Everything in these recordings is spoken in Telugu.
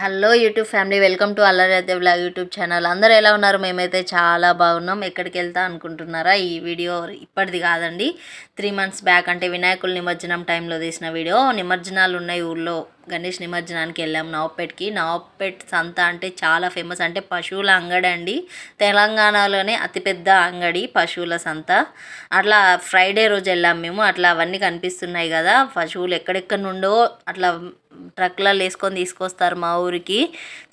Hello YouTube family welcome to అల్లరైతే blog YouTube channel. అందరూ ఎలా ఉన్నారు? మేమైతే చాలా బాగున్నాం. ఎక్కడికి వెళ్తా అనుకుంటున్నారా? ఈ వీడియో ఇప్పటిది కాదండి. త్రీ మంత్స్ బ్యాక్ అంటే వినాయకుల నిమజ్జనం టైంలో తీసిన వీడియో. నిమజ్జనాలు ఉన్నాయి ఊళ్ళో గణేష్ నిమజ్జనానికి వెళ్ళాం నవపేట్కి నవపేట్ సంత అంటే చాలా ఫేమస్. అంటే పశువుల అంగడి అండి. తెలంగాణలోనే అతిపెద్ద అంగడి పశువుల సంత. అట్లా ఫ్రైడే రోజు వెళ్ళాం మేము. అట్లా అవన్నీ కనిపిస్తున్నాయి కదా. పశువులు ఎక్కడెక్కడ నుండో అట్లా ట్రక్లలో వేసుకొని తీసుకొస్తారు మా ఊరికి.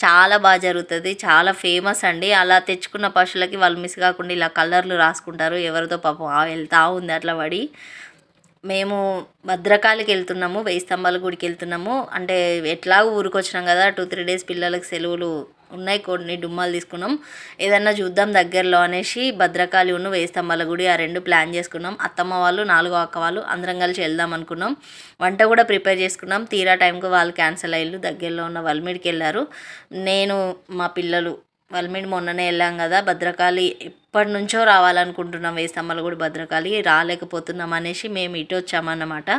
చాలా బాగా జరుగుతుంది. చాలా ఫేమస్ అండి. అలా తెచ్చుకున్న పశువులకి వాళ్ళు మిస్ కాకుండా ఇలా కలర్లు రాసుకుంటారు. ఎవరితో పాపం వెళ్తా ఉంది అట్లా పడి. మేము భద్రకాళికి వెళ్తున్నాము వెయ్యి స్తంభాల గుడికి వెళ్తున్నాము. అంటే ఎట్లా ఊరికి వచ్చినాం కదా టూ త్రీ డేస్ పిల్లలకు సెలవులు ఉన్నాయి కొన్ని డుమ్మాలు తీసుకున్నాం. ఏదన్నా చూద్దాం దగ్గరలో అనేసి భద్రకాళి ఉన్న వేయి స్తంభాల గుడి ఆ రెండు ప్లాన్ చేసుకున్నాం. అత్తమ్మ వాళ్ళు నాలుగో అక్క వాళ్ళు అందరం కలిసి వెళ్దాం అనుకున్నాం. వంట కూడా ప్రిపేర్ చేసుకున్నాం. తీరా టైంకు వాళ్ళు క్యాన్సిల్ అయ్యారు దగ్గరలో ఉన్న వల్మిడికి వెళ్ళారు. నేను మా పిల్లలు వల్మిడి మొన్ననే వెళ్ళాం కదా భద్రకాళి ఎప్పటి నుంచో రావాలనుకుంటున్నాం వేయి కూడా భద్రకాళి రాలేకపోతున్నాం అనేసి మేము ఇటు వచ్చామన్నమాట.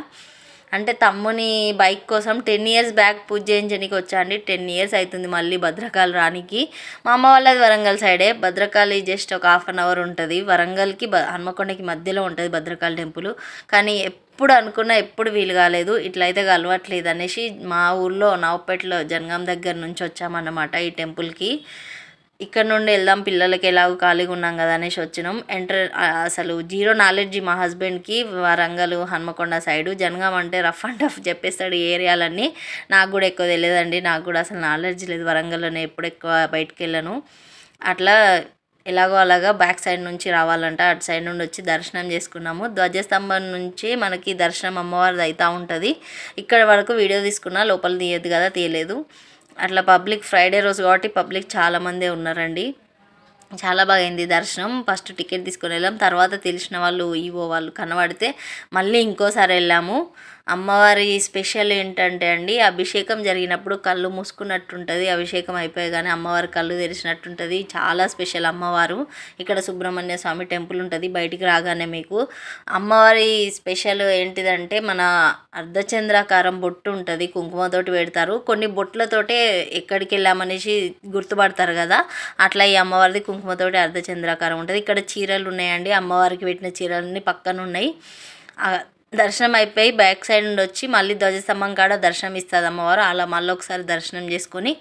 అంటే తమ్ముని బైక్ కోసం టెన్ ఇయర్స్ బ్యాక్ పూజ చేయించడానికి వచ్చా అండి. టెన్ ఇయర్స్ అవుతుంది మళ్ళీ భద్రకాళి రానికి. మా అమ్మ వాళ్ళది వరంగల్ సైడే. భద్రకాళి జస్ట్ ఒక హాఫ్ అన్ అవర్ ఉంటుంది. వరంగల్కి బ హన్మకొండకి మధ్యలో ఉంటుంది భద్రకాళి టెంపుల్. కానీ ఎప్పుడు అనుకున్నా ఎప్పుడు వీలు కాలేదు. ఇట్లయితే కలవట్లేదు అనేసి మా ఊర్లో నవపేటలో జనగాం దగ్గర నుంచి వచ్చామన్నమాట ఈ టెంపుల్కి. ఇక్కడ నుండి వెళ్దాం పిల్లలకి ఎలాగో ఖాళీగా ఉన్నాం కదా అనేసి వచ్చినాం. ఎంటర్ అసలు జీరో నాలెడ్జ్ మా హస్బెండ్కి వరంగల్ హన్మకొండ సైడు. జనగాం అంటే రఫ్ అండ్ టఫ్ చెప్పేస్తాడు ఈ ఏరియాలన్నీ. నాకు కూడా ఎక్కువ తెలియదండి. నాకు కూడా అసలు నాలెడ్జ్ లేదు. వరంగల్లోనే ఎప్పుడు ఎక్కువ బయటకు వెళ్ళను. అట్లా ఎలాగో అలాగా బ్యాక్ సైడ్ నుంచి రావాలంట. అటు సైడ్ నుండి వచ్చి దర్శనం చేసుకున్నాము. ధ్వజస్తంభం నుంచి మనకి దర్శనం అమ్మవారిది అవుతూ ఉంటుంది. ఇక్కడ వరకు వీడియో తీసుకున్నా లోపల తీయదు కదా తీయలేదు. అట్లా పబ్లిక్ ఫ్రైడే రోజు కాబట్టి పబ్లిక్ చాలామందే ఉన్నారండి. చాలా బాగా అయింది దర్శనం. ఫస్ట్ టికెట్ తీసుకొని వెళ్ళాం. తర్వాత తెలిసిన వాళ్ళు ఈవో వాళ్ళు కనబడితే మళ్ళీ ఇంకోసారి వెళ్ళాము. అమ్మవారి స్పెషల్ ఏంటంటే అండి అభిషేకం జరిగినప్పుడు కళ్ళు మూసుకున్నట్టుంటుంది అభిషేకం అయిపోయగానే కానీ అమ్మవారి కళ్ళు తెరిచినట్టుంటుంది. చాలా స్పెషల్ అమ్మవారు. ఇక్కడ సుబ్రహ్మణ్య స్వామి టెంపుల్ ఉంటుంది బయటికి రాగానే మీకు. అమ్మవారి స్పెషల్ ఏంటిదంటే మన అర్ధచంద్రాకారం బొట్టు ఉంటుంది కుంకుమతోటి పెడతారు. కొన్ని బొట్లతోటే ఎక్కడికి వెళ్ళామనేసి గుర్తుపడతారు కదా అట్లా ఈ అమ్మవారిది కుంకుమతోటి అర్ధచంద్రాకారం ఉంటుంది. ఇక్కడ చీరలు ఉన్నాయండి అమ్మవారికి పెట్టిన చీరలన్నీ పక్కన ఉన్నాయి దర్శనం అయిపోయి బ్యాక్ సైడ్ నుండి వచ్చి మళ్ళీ ధ్వజస్తంభం కాడ దర్శనం ఇస్తుంది అమ్మవారు అలా మళ్ళీ ఒకసారి దర్శనం చేసుకొని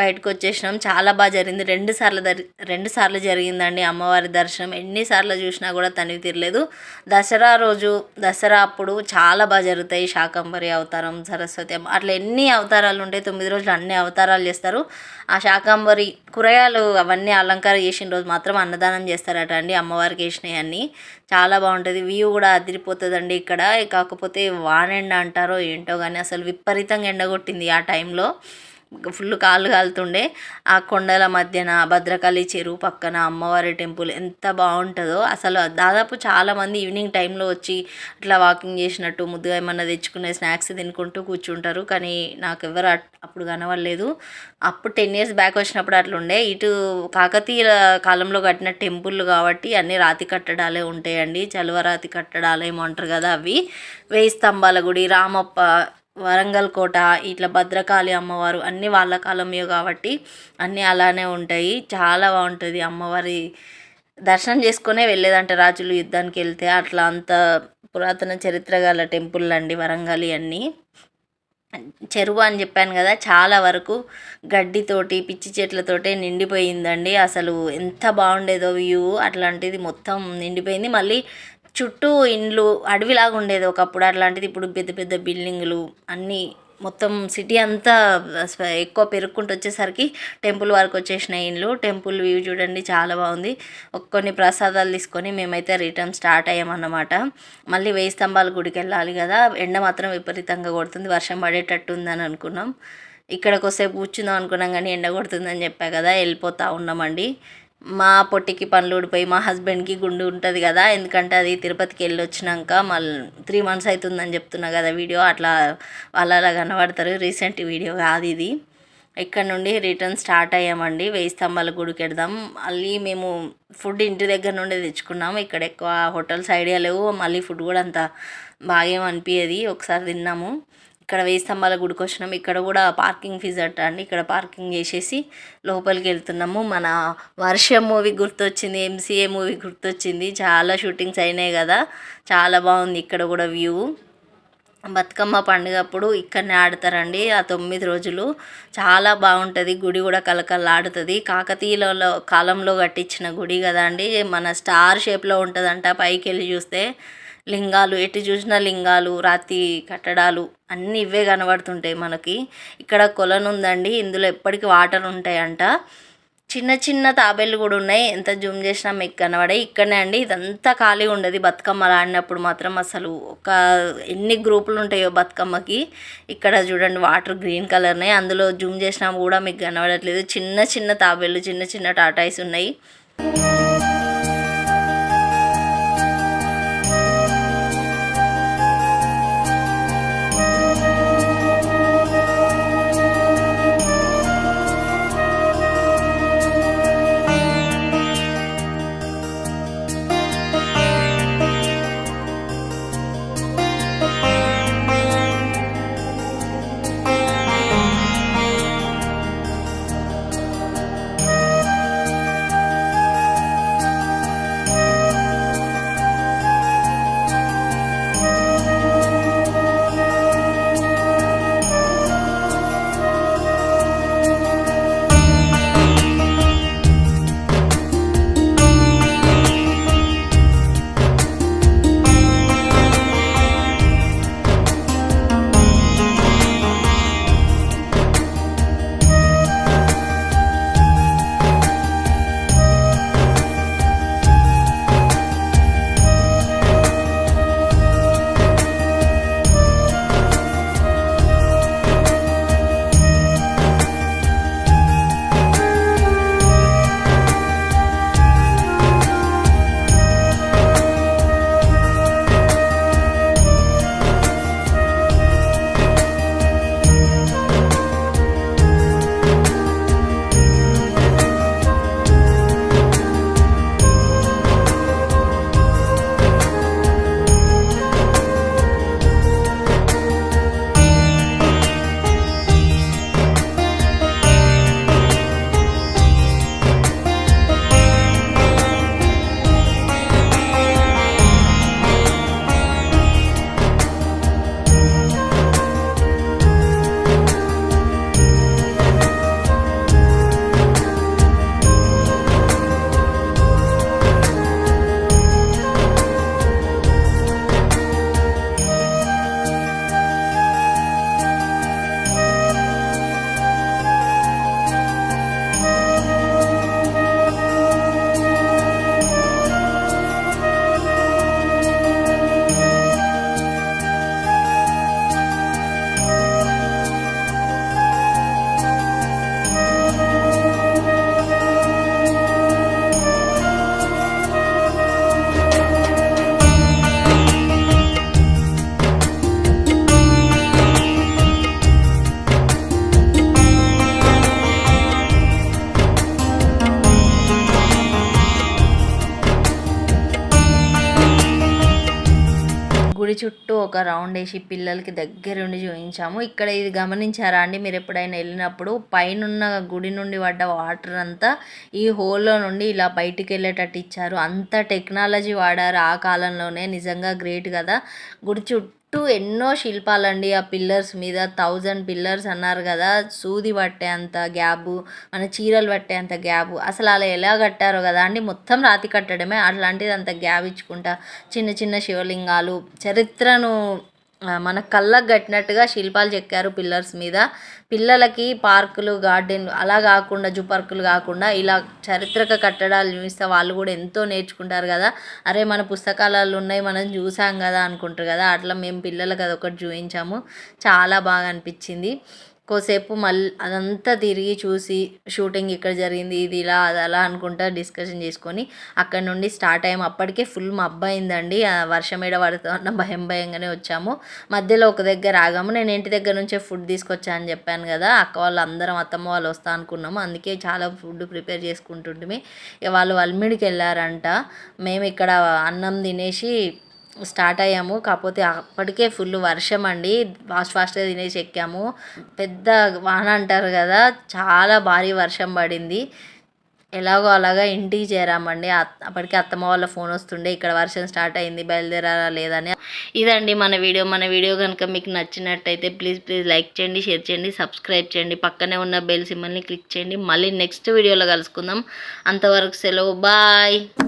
బయటకు వచ్చేసినాం చాలా బాగా జరిగింది. రెండు సార్లు దర్ రెండు సార్లు జరిగిందండి అమ్మవారి దర్శనం. ఎన్నిసార్లు చూసినా కూడా తనివి తీరలేదు. దసరా రోజు దసరా అప్పుడు చాలా బాగా జరుగుతాయి శాకంబరి అవతారం సరస్వతి అమ్మ అట్లా ఎన్ని అవతారాలు ఉంటాయి తొమ్మిది రోజులు అన్ని అవతారాలు చేస్తారు. ఆ శాకంబరి కూరగాయలు అవన్నీ అలంకారం చేసిన రోజు మాత్రం అన్నదానం చేస్తారట అండి అమ్మవారికి వేసినాయి అన్నీ చాలా బాగుంటుంది. వ్యూ కూడా అదిరిపోతుందండి ఇక్కడ. కాకపోతే వానెండ అంటారో ఏంటో కానీ అసలు విపరీతంగా ఎండ కొట్టింది ఆ టైంలో. ఫుల్ కాళ్ళు కాలుతుండే. ఆ కొండల మధ్యన భద్రకాళి చెరువు పక్కన అమ్మవారి టెంపుల్ ఎంత బాగుంటుందో. అసలు దాదాపు చాలామంది ఈవినింగ్ టైంలో వచ్చి ఇట్లా వాకింగ్ చేసినట్టు ముద్దుగా ఏమన్నా తెచ్చుకునే స్నాక్స్ తినుకుంటూ కూర్చుంటారు. కానీ నాకు ఎవరు అప్పుడు కనవలేదు అప్పుడు టెన్ ఇయర్స్ బ్యాక్ వచ్చినప్పుడు అట్లుండే. ఇటు కాకతీయ కాలంలో కట్టిన టెంపుల్ కాబట్టి అన్ని రాతి కట్టడాలే ఉంటాయండి. చలువరాతి కట్టడాలు ఏమో అంటారు కదా అవి. వేయి స్తంభాల గుడి రామప్ప వరంగల్ కోట ఇట్లా భద్రకాళి అమ్మవారు అన్నీ వాళ్ళ కాలమే కాబట్టి అన్నీ అలానే ఉంటాయి. చాలా బాగుంటుంది అమ్మవారి దర్శనం చేసుకునే వెళ్ళేదంట రాజులు యుద్ధానికి వెళ్తే. అట్లా అంత పురాతన చరిత్ర గల టెంపుల్ అండి వరంగల్ అన్నీ చెరువు అని చెప్పాను కదా చాలా వరకు గడ్డితోటి పిచ్చి చెట్లతోటే నిండిపోయిందండి. అసలు ఎంత బాగుండేదో వ్యూ అట్లాంటిది మొత్తం నిండిపోయింది. మళ్ళీ చుట్టూ ఇండ్లు అడవిలాగా ఉండేది ఒకప్పుడు. అట్లాంటిది ఇప్పుడు పెద్ద పెద్ద బిల్డింగులు అన్నీ మొత్తం సిటీ అంతా ఎక్కువ పెరుక్కుంటూ వచ్చేసరికి టెంపుల్ వరకు వచ్చేసిన ఇండ్లు. టెంపుల్ వ్యూ చూడండి చాలా బాగుంది. కొన్ని ప్రసాదాలు తీసుకొని మేమైతే రిటర్న్ స్టార్ట్ అయ్యామన్నమాట. మళ్ళీ వెయ్యి స్తంభాల గుడికి వెళ్ళాలి కదా. ఎండ మాత్రం విపరీతంగా కొడుతుంది. వర్షం పడేటట్టు ఉందని అనుకున్నాం. ఇక్కడికి వస్తే కూర్చుందాం అనుకున్నాం కానీ ఎండ కొడుతుందని చెప్పా కదా. వెళ్ళిపోతూ ఉన్నామండి. మా పొట్టికి పనులు ఊడిపోయి మా హస్బెండ్కి గుండు ఉంటుంది కదా ఎందుకంటే అది తిరుపతికి వెళ్ళి వచ్చినాక మళ్ళీ త్రీ మంత్స్ అవుతుందని చెప్తున్నా కదా వీడియో అట్లా వాళ్ళు అలా కనబడతారు. రీసెంట్ వీడియో కాదు ఇది. ఇక్కడ నుండి రిటర్న్ స్టార్ట్ అయ్యామండి. వెయ్యి స్తంభాల గుడికి వెడదాం మళ్ళీ మేము ఫుడ్ ఇంటి దగ్గర నుండి తెచ్చుకున్నాము ఇక్కడ ఎక్కువ హోటల్స్ ఐడియా లేవు. మళ్ళీ ఫుడ్ కూడా అంత బాగేం అనిపించేది ఒకసారి తిన్నాము. ఇక్కడ వేయి స్తంభాల గుడికి వచ్చినాం. ఇక్కడ కూడా పార్కింగ్ ఫీజు అట్ట అండి ఇక్కడ పార్కింగ్ చేసేసి లోపలికి వెళ్తున్నాము. మన వర్షం మూవీ గుర్తొచ్చింది ఎంసీఏ మూవీ గుర్తొచ్చింది. చాలా షూటింగ్స్ అయినాయి కదా. చాలా బాగుంది ఇక్కడ కూడా వ్యూ. బతుకమ్మ పండుగ అప్పుడు ఇక్కడనే ఆడతారండి. ఆ తొమ్మిది రోజులు చాలా బాగుంటుంది. గుడి కూడా కలకల్లాడుతుంది కాకతీయులలో కాలంలో కట్టించిన గుడి కదా అండి మన స్టార్ షేప్లో ఉంటుందంట. పైకి వెళ్ళి చూస్తే లింగాలు ఎటు చూసినా లింగాలు రాతి కట్టడాలు అన్నీ ఇవే కనబడుతుంటాయి మనకి. ఇక్కడ కొలను ఉందండి ఇందులో ఎప్పటికీ వాటర్ ఉంటాయంట. చిన్న చిన్న తాబేళ్ళు కూడా ఉన్నాయి. ఎంత జూమ్ చేసినా మీకు కనబడాయి. ఇక్కడనే అండి ఇదంతా ఖాళీ ఉండదు బతుకమ్మ ఆడినప్పుడు మాత్రం అసలు ఒక ఎన్ని గ్రూపులు ఉంటాయో బతుకమ్మకి. ఇక్కడ చూడండి వాటర్ గ్రీన్ కలర్నే. అందులో జూమ్ చేసినా కూడా మీకు కనబడట్లేదు. చిన్న చిన్న తాబేళ్ళు చిన్న చిన్న టాటాయిస్ ఉన్నాయి. గుడి చుట్టూ ఒక రౌండ్ వేసి పిల్లలకి దగ్గరుండి చూపించాము. ఇక్కడ ఇది గమనించారా అండి? మీరు ఎప్పుడైనా వెళ్ళినప్పుడు పైనున్న గుడి నుండి పడ్డ వాటర్ అంతా ఈ హోల్లో నుండి ఇలా బయటికి వెళ్ళేటట్టు ఇచ్చారు. అంత టెక్నాలజీ వాడారు ఆ కాలంలోనే. నిజంగా గ్రేట్ కదా. గుడి చుట్టూ చుట్టూ ఎన్నో శిల్పాలండి. ఆ పిల్లర్స్ మీద థౌజండ్ పిల్లర్స్ అన్నారు కదా. సూది పట్టే అంత గ్యాబు మన చీరలు పట్టే అంత గ్యాబు. అసలు అలా ఎలా కట్టారో కదా. అండి మొత్తం రాతి కట్టడమే. అట్లాంటిది అంత గ్యాప్ ఇచ్చుకుంటా చిన్న చిన్న శివలింగాలు చరిత్రను మన కళ్ళకు కట్టినట్టుగా శిల్పాలు చెక్కారు పిల్లర్స్ మీద. పిల్లలకి పార్కులు గార్డెన్ అలా కాకుండా జూ పార్కులు కాకుండా ఇలా చారిత్రక కట్టడాలు చూపిస్తే వాళ్ళు కూడా ఎంతో నేర్చుకుంటారు కదా. అరే మన పుస్తకాలలో ఉన్నాయి మనం చూసాం కదా అనుకుంటారు కదా. అట్లా మేము పిల్లలకి అదొకటి చూపించాము. చాలా బాగా అనిపించింది. కోసేపు మళ్ళీ అదంతా తిరిగి చూసి షూటింగ్ ఇక్కడ జరిగింది ఇది ఇలా అది అలా అనుకుంటా డిస్కషన్ చేసుకొని అక్కడ నుండి స్టార్ట్ అయ్యాము. అప్పటికే ఫుల్ మబ్బు అయిందండి. వర్షం ఏడ పడుతున్న భయం భయంగానే వచ్చాము. మధ్యలో ఒక దగ్గర ఆగాము. నేను ఇంటి దగ్గర నుంచే ఫుడ్ తీసుకొచ్చా అని చెప్పాను కదా అక్క వాళ్ళు అందరం అత్తమ్మ వాళ్ళు వస్తా అనుకున్నాము. అందుకే చాలా ఫుడ్ ప్రిపేర్ చేసుకుంటుంటే వాళ్ళు వల్మిడికి వెళ్ళారంట. మేము ఇక్కడ అన్నం తినేసి స్టార్ట్ అయ్యాము. కాకపోతే అప్పటికే ఫుల్ వర్షం అండి. ఫాస్ట్ ఫాస్ట్గా తినేసి ఎక్కాము. పెద్ద వాన అంటారు కదా చాలా భారీ వర్షం పడింది. ఎలాగో అలాగా ఇంటికి చేరామండి. అప్పటికే అత్తమ్మ వాళ్ళ ఫోన్ వస్తుండే ఇక్కడ వర్షం స్టార్ట్ అయింది బయలుదేరారా లేదని. ఇదండి మన వీడియో. మన వీడియో కనుక మీకు నచ్చినట్టయితే ప్లీజ్ ప్లీజ్ లైక్ చేయండి షేర్ చేయండి సబ్స్క్రైబ్ చేయండి. పక్కనే ఉన్న బెల్ సిమ్మల్ని క్లిక్ చేయండి. మళ్ళీ నెక్స్ట్ వీడియోలో కలుసుకుందాం. అంతవరకు సెలవు. బాయ్.